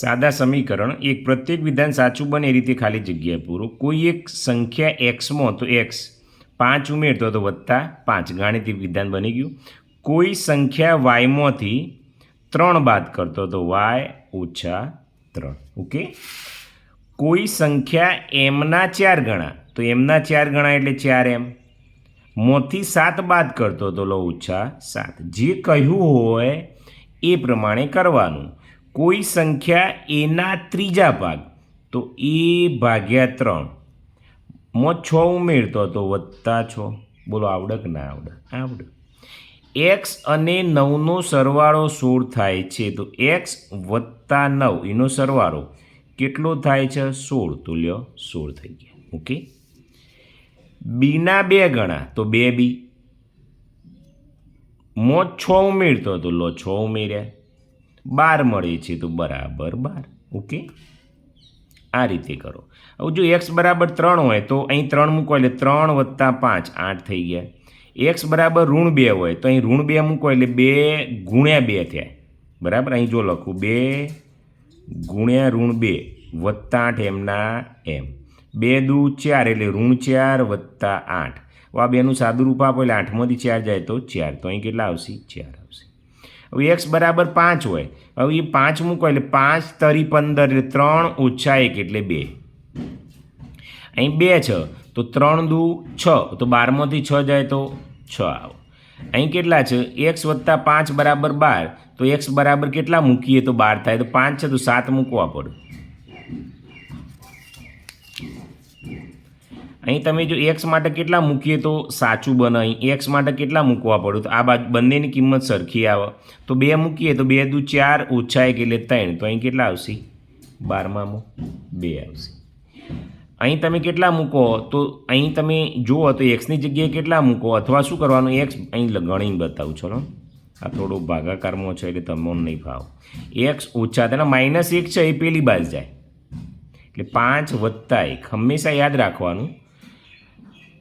સાદા સમીકરણ, એક પ્રત્યેક વિધાન સાચું બને એ રીતે ખાલી જગ્યા પૂરો. કોઈ એક સંખ્યા એક્સમાં તો એક્સ પાંચ ઉમેરતો તો વત્તા પાંચ. ગાણિતિક વિધાન બની ગયું. કોઈ સંખ્યા વાયમાંથી ત્રણ બાદ કરતો તો વાય ઓછા ત્રણ. ઓકે? કોઈ સંખ્યા એમના ચાર ગણા, તો એમના ચાર ગણા એટલે ચાર એમ મોથી સાત બાદ કરતો તો લો ઓછા સાત. જે કહ્યું હોય એ પ્રમાણે કરવાનું. કોઈ સંખ્યા એના ત્રીજા ભાગ. તો એ ભાગ્યા ત્રણ. માં છ ઉમેરતો તો વત્તા છ. બોલો, આવડે કે ના આવડે? આવડે. એક્સ અને નવનો સરવાળો સોળ થાય છે, તો એક્સ વત્તા નવ, એનો સરવાળો કેટલો થાય છે? સોળ. તો લ્યો, સોળ થઈ ગયા. ઓકે? બીના બે ગણા, તો બે બી મો છ ઉમેરતો તો લો, છ ઉમેર્યા. બાર મળે છે તો બરાબર બાર. ઓકે? આ રીતે કરો. હવે જો એક્સ બરાબર ત્રણ હોય તો અહીં ત્રણ મૂકો એટલે ત્રણ વત્તા પાંચ, આઠ થઈ ગયા. એક્સ બરાબર ઋણ બે હોય તો અહીં ઋણ બે મૂકો એટલે બે ગુણ્યા બે થયા. બરાબર? અહીં જો લખું, બે ગુણ્યા ઋણ બે વત્તા આઠ એમના એમ. બે દુ ચાર એટલે ઋણ ચાર વત્તા આઠ. આ બેનું સાદું રૂપ આપો એટલે આઠમાંથી ચાર જાય તો ચાર. તો અહીં કેટલા આવશે? ચાર આવશે. હવે એક્સ બરાબર પાંચ હોય. હવે એ પાંચ મૂકો એટલે પાંચ તરી પંદર એટલે ત્રણ ઓછા એક એટલે બે? અહીં બે છે, તો ત્રણ દુ છ, તો બારમાંથી છ જાય તો છ આવો. અહીં કેટલા છે? એક્સ વત્તા પાંચ બરાબર બાર, તો એક્સ બરાબર કેટલા મૂકીએ તો બાર થાય? તો પાંચ છે, તો સાત મૂકવા પડે. અહીં તમે જો એક્સ માટે કેટલા મૂકીએ તો સાચું બને. અહીં એક્સ માટે કેટલા મૂકવા પડે? તો આ બાજુ બંનેની કિંમત સરખી આવે. તો બે મૂકીએ તો બે દુ ચાર ઓછા એક એટલે ત્રણ. તો અહીં કેટલા આવશે? બારમામાં બે આવશે. અહીં તમે કેટલા મૂકો? તો અહીં તમે જુઓ તો એક્સની જગ્યાએ કેટલા મૂકો? અથવા શું કરવાનું? એક્સ અહીં ગણીને બતાવું. ચલો. આ થોડો ભાગાકારમાં છે એટલે તમને નહીં ભાવ એક્સ ઓછા તેના માઇનસ એક છે, એ પેલી બાજુ જાય. એટલે પાંચ વત્તા એક. હંમેશા યાદ રાખવાનું.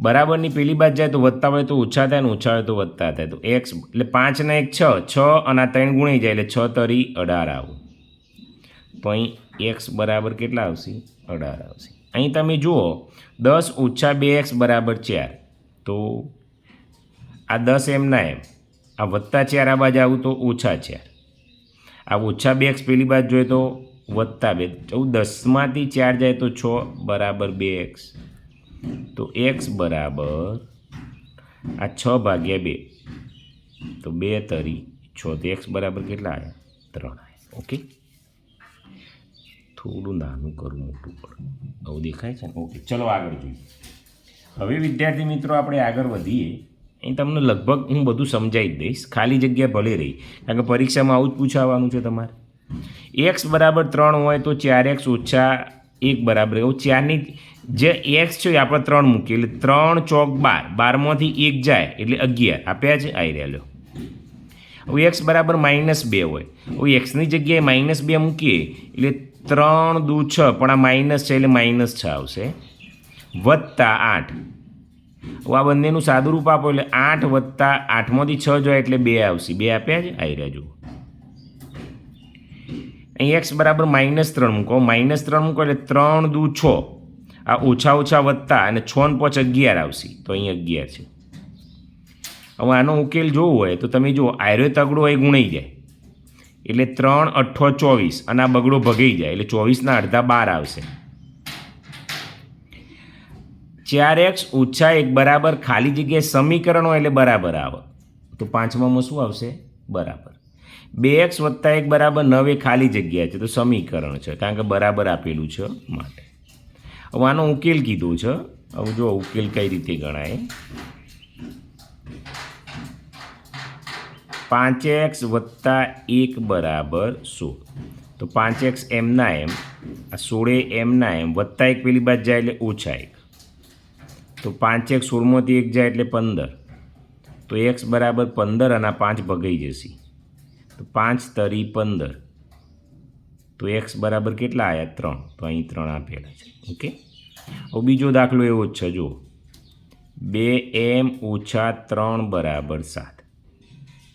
બરાબરની પેલી બાજુ જાય તો વધતા હોય તો ઓછા થાય ને ઓછા હોય તો વધતા થાય. તો એક્સ એટલે પાંચના એક છ છ અને આ ત્રણ ગુણી જાય એટલે છ તરી અઢાર આવું. તો અહીં એક્સ બરાબર કેટલા આવશે? અઢાર આવશે. અહીં તમે જુઓ, દસ ઓછા બે એક્સ બરાબર ચાર. તો આ દસ એમના એમ. આ વત્તા ચાર આ બાજુ આવું તો ઓછા ચાર. આ ઓછા બે એક્સ પેલી બાજુ જોઈએ તો વધતા બે. ચૌદ, દસમાંથી ચાર જાય તો છ બરાબર બે એક્સ. તો એક્સ બરાબર આ છ ભાગ્યા બે. તો બે તરી છ. તો એક્સ બરાબર કેટલા આવ્યા ત્રણ આવ્યા ઓકે? થોડું નાનું કરું, મોટું પણ આવું દેખાય છે ને? ઓકે, ચલો આગળ જોઈએ. હવે વિદ્યાર્થી મિત્રો, આપણે આગળ વધીએ. અહીં તમને લગભગ હું બધું સમજાવી જ દઈશ. ખાલી જગ્યા ભલે રહી. કારણ કે પરીક્ષામાં આવું જ પૂછાવાનું છે તમારે. એક્સ બરાબર ત્રણ હોય તો ચાર એક્સ ઓછા એક બરાબર એવું ચારની જે એક્સ છે એ આપણે ત્રણ મૂકીએ. એટલે ત્રણ ચોક બાર. બારમાંથી એક જાય એટલે અગિયાર. આપ્યા છે? આવી રહ્યા લો. હવે એક્સ બરાબર માઇનસ બે હોય. હવે એક્સની જગ્યાએ માઇનસ બે મૂકીએ એટલે ત્રણ દુ છ. પણ આ માઇનસ છે એટલે માઇનસ છ આવશે. વત્તા આઠ. હવે આ બંનેનું સાદું રૂપ આપો એટલે આઠ વત્તા આઠમાંથી છ જોઈએ એટલે બે આવશે. બે આપ્યા છે? આવી રહ્યા જુઓ. અહીં એક્સ બરાબર માઇનસ ત્રણ મૂકો. માઇનસ ત્રણ મૂકો એટલે ત્રણ દુ છ. આ ઓછા ઓછા વધતા અને છ ને પાંચ અગિયાર આવશે. તો અહીં અગિયાર છે. હવે આનો ઉકેલ જોવો હોય તો તમે જુઓ, આયરો તગડો એ ગુણાઈ જાય. એટલે ત્રણ અઠ્ઠો ચોવીસ અને આ બગડો ભગાઈ જાય. એટલે ચોવીસના અડધા બાર આવશે. ચાર એક્સ ઓછા એક બરાબર ખાલી જગ્યાએ સમીકરણ હોય એટલે બરાબર આવે. તો પાંચમામાં શું આવશે? બરાબર. બે એક્સ વત્તા એક બરાબર નવ એ ખાલી જગ્યા છે, તો સમીકરણ છે, કારણ કે બરાબર આપેલું છે માટે. હવે આનો ઉકેલ કીધો છે, હવે જો ઉકેલ કઈ રીતે ગણાય? પાંચ એક્સ વત્તા એક બરાબર સોળ. તો પાંચ એક્સ એમના એમ, આ સોળે એમના એમ, વત્તા એક પેલી બાદ જાય એટલે ઓછા એક. તો પાંચ એક સોળમાંથી એક જાય એટલે પંદર. તો એક્સ બરાબર પંદર અને પાંચ ભગાઈ જશે. તો પાંચ તરી પંદર. તો એક્સ બરાબર કેટલા આવ્યા ત્રણ. તો અહીં ત્રણ આપેલા છે. ઓકે? હવે બીજો દાખલો એવો જ છે, જુઓ. બે એમ ઓછા ત્રણ બરાબર સાત.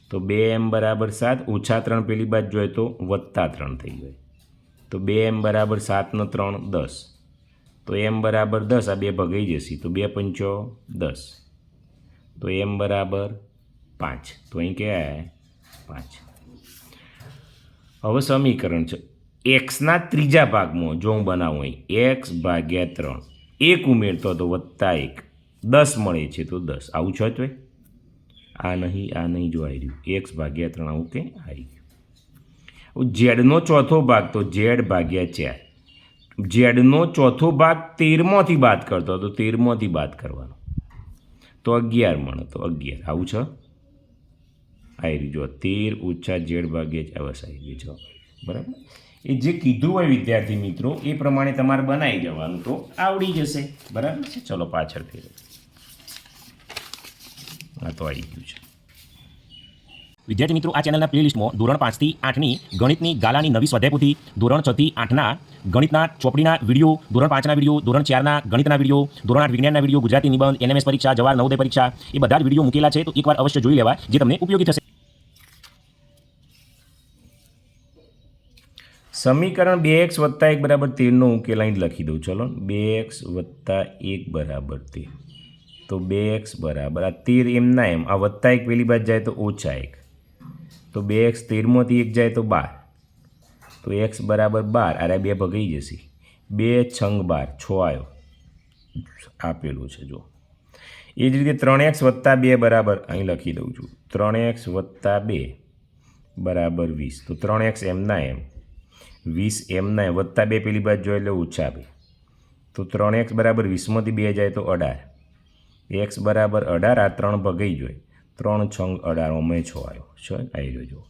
તો બે એમ બરાબર સાત, ઓછા ત્રણ પેલી બાજુ જોઈએ તો વત્તા ત્રણ થઈ જાય. તો બે એમ બરાબર સાતનો ત્રણ દસ. તો એમ બરાબર દસ, આ બે ભગાઈ જશે. તો બે પંચો દસ. તો એમ બરાબર પાંચ. તો અહીં કહેવાય પાંચ. હવે સમીકરણ છે. એક્સના ત્રીજા ભાગમાં જો હું બનાવું અહીં એક્સ ભાગ્યા ત્રણ. એક ઉમેરતો તો વત્તા એક. દસ મળે છે તો દસ. આવું છે તો આ નહીં આ નહીં જો આવી રહ્યું. એક્સ ભાગ્યા ત્રણ આવું કે આવી ગયું. ઝેડનો ચોથો ભાગ તો ઝેડ ભાગ્યા ચાર. ઝેડનો ચોથો ભાગ તેરમાંથી બાદ કરતો તો તેરમાંથી બાદ કરવાનો. તો અગિયાર મળે તો અગિયાર. આવું છે? આવી રહ્યું. જો તેર ઓછા ઝેડ ભાગ્યે જ આવી ગયું છે. બરાબર? એ જે કીધું હોય વિદ્યાર્થી મિત્રો, એ પ્રમાણે તમારે બનાવી જવાનું તો આવડી જશે. બરાબર છે? ચલો પાછળ ફેરો આ તો આવી ગયું છે. વિદ્યાર્થી મિત્રો, આ ચેનલના પ્લેલિસ્ટમાં ધોરણ પાંચથી આઠની ગણિતની ગાલાની નવી સ્વાધ્યાયપોથી ધોરણ છથી આઠના ગણિતના ચોપડીના વીડિયો, ધોરણ પાંચના વીડિયો, ધોરણ ચારના ગણિતના વીડિયો, ધોરણ આઠ વિજ્ઞાનના વીડિયો, ગુજરાતી નિબંધ, એનએમએસ પરીક્ષા, જવાહર નવોદય પરીક્ષા, એ બધા જ વીડિયો મૂકેલા છે. તો એકવાર અવશ્ય જોઈ લેવા જે તમને ઉપયોગી થશે. સમીકરણ બે એક્સ વત્તા એક બરાબર તેરનો ઉકેલ અહીં લખી દઉં. ચલો, બે એક્સ વત્તા એક બરાબર તેર. તો બે એક્સ બરાબર, આ તેર એમના એમ, આ વત્તા એક પહેલી બાદ જાય તો ઓછા એક. તો બે એક્સ તેરમાંથી એક જાય તો બાર. તો એક્સ બરાબર બાર, અરે બે ભગાઈ જશે. બે છંગ બાર, છો આવ્યો આપેલું છે જો એ જ રીતે ત્રણ એક્સ વત્તા બે બરાબર અહીં લખી દઉં છું. ત્રણ એક્સ વત્તા બે બરાબર વીસ. તો ત્રણ એક્સ એમના એમ. વીસ એમને એમ વત્તા બે પેલી બાજુ જોઈએ એટલે ઓછા બે. તો ત્રણ એક્સ બરાબર વીસમાંથી બે જાય તો અઢાર. એક્સ બરાબર અઢાર, આ ત્રણ ભગાઈ જોઈએ ત્રણ છંગ અઢાર અમે છો આવ્યો છો આવી રહ્યો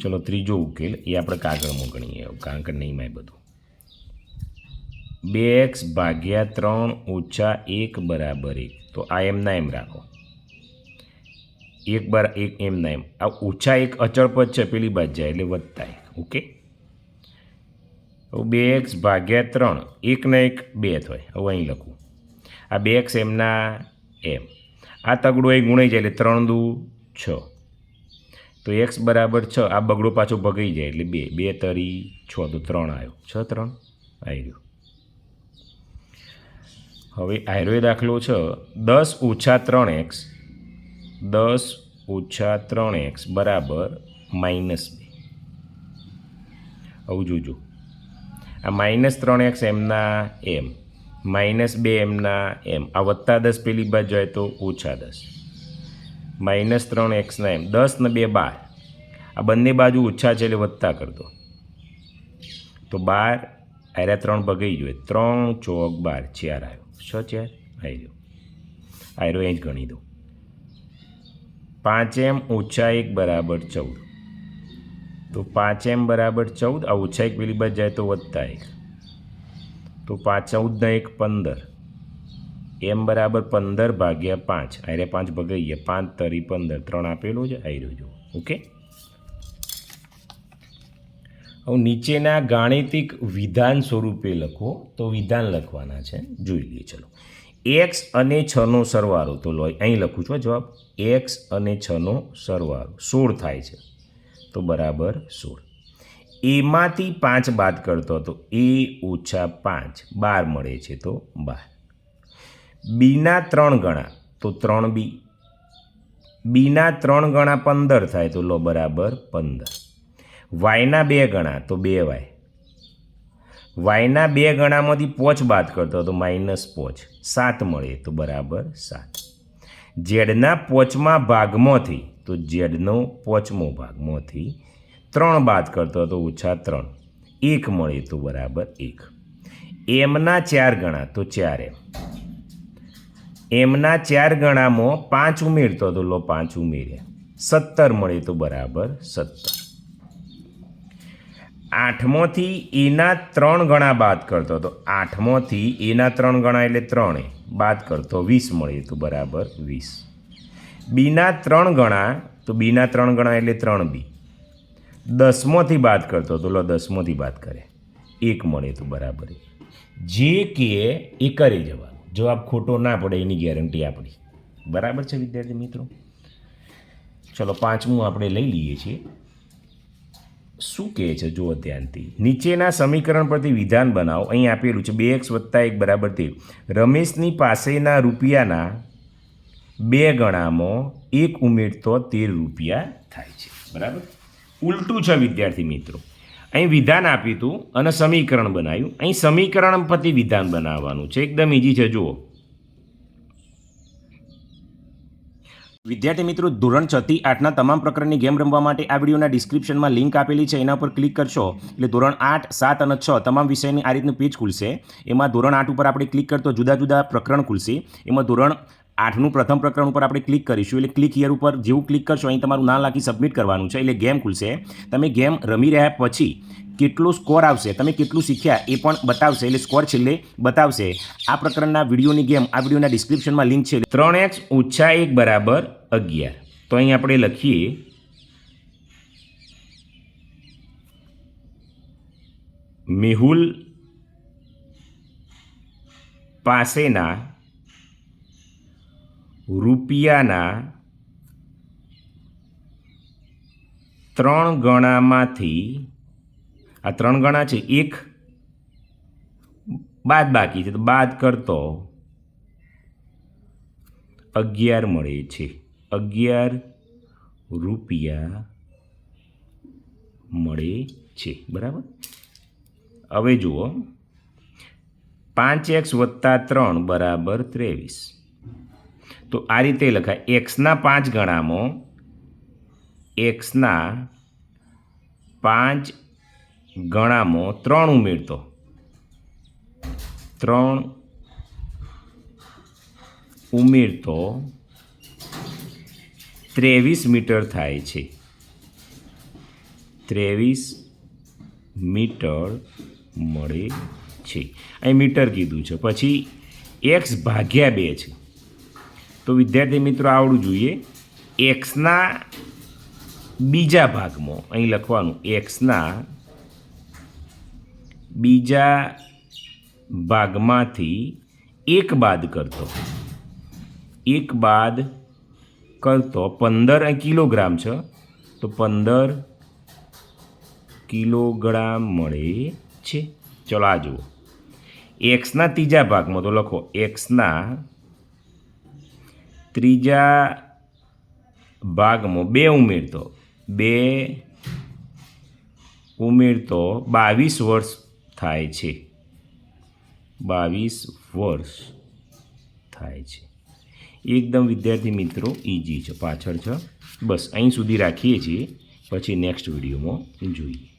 ચલો ત્રીજો ઉકેલ, એ આપણે કાગળમાં ગણીએ. કારણ કે નહીં માં બધું. બે એક્સ ભાગ્યા ત્રણ ઓછા એક બરાબર એક. તો આ એમના એમ રાખો. એક બાર એક એમના એમ. આ ઓછા એક અચળ પદ છે, પેલી બાદ જાય એટલે વધતા એક. ઓકે? બે એક્સ ભાગ્યા ત્રણ એકના એક બે થાય. હવે અહીં લખું. આ બે એક્સ એમના એમ. આ તગડો એ ગુણાઈ જાય એટલે ત્રણ દુ છ. તો એક્સ બરાબર છ, આ બગડો પાછો ભગાઈ જાય એટલે બે. બે તરી છ, તો ત્રણ આવ્યો છ ત્રણ આવી ગયો હવે આયરો દાખલો છે. દસ ઓછા ત્રણ એક્સ દસ ઓછા ત્રણ એક્સ બરાબર માઇનસ બે. આવું જોજો. આ માઇનસ ત્રણ એક્સ એમના એમ, માઇનસ બે એમના એમ. આ વત્તા દસ પેલી બાજુ જાય તો ઓછા દસ. માઇનસ ત્રણ એક્સના એમ, દસ ને બે બાર. આ બંને બાજુ ઓછા છે એટલે વત્તા કરતો તો બાર આર્યા ત્રણ ભગાઈ જોઈએ ત્રણ ચોક બાર ચાર આવ્યો છ ચાર? આવી ગયો. આયરો એ જ ગણી દો. પાંચ એમ ઓછા એક બરાબર ચૌદ. તો પાંચ એમ બરાબર ચૌદ, આ ઓછા એક પેલી બાજુ જાય તો વધતા એક. તો પાંચ, ચૌદના એક પંદર. એમ બરાબર પંદર ભાગ્યા પાંચ આરે પાંચ ભગાઈએ, પાંચ તરી પંદર, ત્રણ આપેલું છે આવી રહ્યું ઓકે? હવે નીચેના ગાણિતિક વિધાન સ્વરૂપે લખો, તો વિધાન લખવાના છે, જોઈ લઈએ, ચલો. એક્સ અને છનો સરવાળો. તો લો અહીં લખું છું જવાબ. એક્સ અને છનો સરવાળો. સોળ થાય છે. તો બરાબર સોળ. એમાંથી પાંચ બાદ કરતો હતો એ ઓછા પાંચ. બાર મળે છે તો બાર. બીના ત્રણ ગણા, તો ત્રણ બી. બીના ત્રણ ગણા પંદર થાય તો લો બરાબર પંદર. વાયના બે ગણા, તો બે વાય. વાયના બે ગણામાંથી પોચ બાદ કરતો તો માઇનસ પોચ. સાત મળે તો બરાબર સાત. ઝેડના પોચમા ભાગમાંથી, તો ઝેડનો પોચમો ભાગમાંથી ત્રણ બાદ કરતો તો ઓછા ત્રણ. એક મળે તો બરાબર એક. એમના ચાર ગણા, તો ચાર એમ. એમના ચાર ગણામાં પાંચ ઉમેરતો તો લો પાંચ ઉમેર્યા. સત્તર મળે તો બરાબર સત્તર. આઠમોથી એના ત્રણ ગણા બાદ કરતો તો આઠમોથી એના ત્રણ ગણા એટલે ત્રણે બાદ કરતો. વીસ મળે તો બરાબર, વીસ. બીના ત્રણ ગણા, તો બીના ત્રણ ગણા એટલે ત્રણ બી. દસમોથી બાદ કરતો તો લો દસમોથી બાદ કરે. એક મળે તો બરાબર. જે કે એ કરી જવાનું જવાબ ખોટો ના પડે, એની ગેરંટી આપણી. બરાબર છે વિદ્યાર્થી મિત્રો? ચલો, પાંચમું આપણે લઈ લઈએ છીએ. શું કહે છે? જુઓ ધ્યાનથી. નીચેના સમીકરણ પરથી વિધાન બનાવો. અહીં આપેલું છે બે એક્સ વત્તા એક બરાબર તે રમેશની પાસેના રૂપિયાના બે ગણામાં એક ઉમેરતો તેર રૂપિયા થાય છે. બરાબર? ઉલટું છે વિદ્યાર્થી મિત્રો. અહીં વિધાન આપ્યું હતું અને સમીકરણ બનાવ્યું. અહીં સમીકરણ પરથી વિધાન બનાવવાનું છે. એકદમ ઇઝી છે, જુઓ. વિદ્યાર્થી મિત્રો, ધોરણ છ થી આઠના તમામ પ્રકારની ગેમ રમવા માટે આ વિડીયોના ડિસ્ક્રિપ્શનમાં લિંક આપેલી છે, એના પર ક્લિક કરશો. એટલે ધોરણ આઠ, સાત અને છ તમામ વિષયની આ રીતનું પેજ ખુલશે. એમાં ધોરણ આઠ ઉપર આપણે ક્લિક કરતો જુદા જુદા પ્રકરણ ખુલશે. એમાં ધોરણ આઠનું પ્રથમ પ્રકરણ ઉપર આપણે ક્લિક કરીશું. એટલે ક્લિક હિયર ઉપર જેવું ક્લિક કરશો, અહીં તમારું નામ લાખી સબમિટ કરવાનું છે. એટલે ગેમ ખુલશે. તમે ગેમ રમી રહ્યા પછી કેટલો સ્કોર આવશે? તમે કેટલું શીખ્યા એ પણ બતાવશે. એટલે સ્કોર છેલ્લે બતાવશે. આ પ્રકરણના વિડીયોની ગેમ આ વિડીયોના ડિસ્ક્રિપ્શનમાં લિંક છે. ત્રણ એક્સ ઓછા એક બરાબર અગિયાર. તો અહીં આપણે લખીએ. મેહુલ પાસેના રૂપિયાના ત્રણ ગણામાંથી આ ત્રણ ગણા છે. એક બાદ બાકી છે. તો બાદ કરતો અગિયાર મળે છે. અગિયાર રૂપિયા મળે છે. બરાબર? હવે જુઓ. પાંચ એક્સ વત્તા ત્રણ બરાબર ત્રેવીસ. તો આ રીતે લખાય. એક્સના પાંચ ગણામાં એક્સના પાંચ ગણામાં ત્રણ ઉમેરતો. ત્રણ ઉમેરતો ત્રેવીસ મીટર થાય છે. ત્રેવીસ મીટર મળે છે. અહીં મીટર કીધું છે. પછી એક્સ ભાગ્યા બે છે. તો વિદ્યાર્થી મિત્રો આવડવું જોઈએ. એક્સના બીજા ભાગમાં અહીં લખવાનું. એક્સના બીજા ભાગમાંથી એક બાદ કરતો. એક બાદ કરતો પંદર કિલોગ્રામ છે. તો પંદર કિલોગ્રામ મળે છે. ચલો આ જુઓ. એક્સના ત્રીજા ભાગમાં તો લખો એક્સના ત્રીજા ભાગમાં બે ઉમેરતો. બે ઉમેરતો બાવીસ વર્ષ થાય છે. બાવીસ વર્ષ થાય છે. એકદમ વિદ્યાર્થી મિત્રો ઇઝી છે. પાછળ છે. બસ, અહીં સુધી રાખીએ છીએ. પછી નેક્સ્ટ વિડીયોમાં જોઈએ.